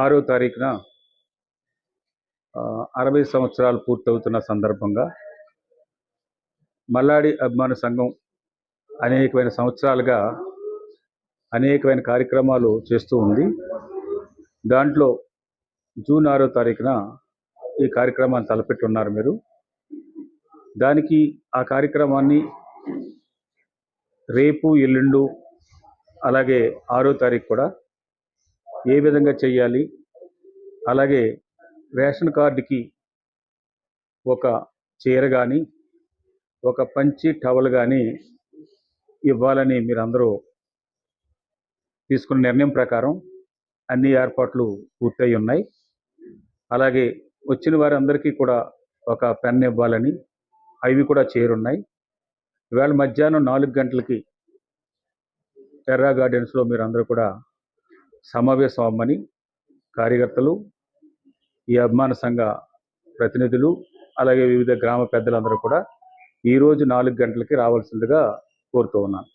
ఆరో తారీఖున అరవై సంవత్సరాలు పూర్తవుతున్న సందర్భంగా మల్లాడి అభిమాన సంఘం అనేకమైన సంవత్సరాలుగా అనేకమైన కార్యక్రమాలు చేస్తూ ఉంది. దాంట్లో జూన్ ఆరో తారీఖున ఈ కార్యక్రమాన్ని తలపెట్టి ఉన్నారు మీరు. దానికి ఆ కార్యక్రమాన్ని రేపు ఎల్లుండు అలాగే ఆరో తారీఖు కూడా ఏ విధంగా చేయాలి? అలాగే రేషన్ కార్డుకి ఒక చీర కానీ ఒక పంచి టవల్ కానీ ఇవ్వాలని మీరందరూ తీసుకున్న నిర్ణయం ప్రకారం అన్ని ఏర్పాట్లు పూర్తయి ఉన్నాయి. అలాగే వచ్చిన వారందరికీ కూడా ఒక పెన్ ఇవ్వాలని అవి కూడా చేరున్నాయి. ఇవాళ మధ్యాహ్నం నాలుగు గంటలకి టెర్రా గార్డెన్స్లో మీరు అందరూ కూడా సమావేశం అవ్వమని కార్యకర్తలు ఈ అభిమాన సంఘ ప్రతినిధులు అలాగే వివిధ గ్రామ పెద్దలందరూ కూడా ఈరోజు నాలుగు గంటలకి రావాల్సిందిగా కోరుతూ ఉన్నాను.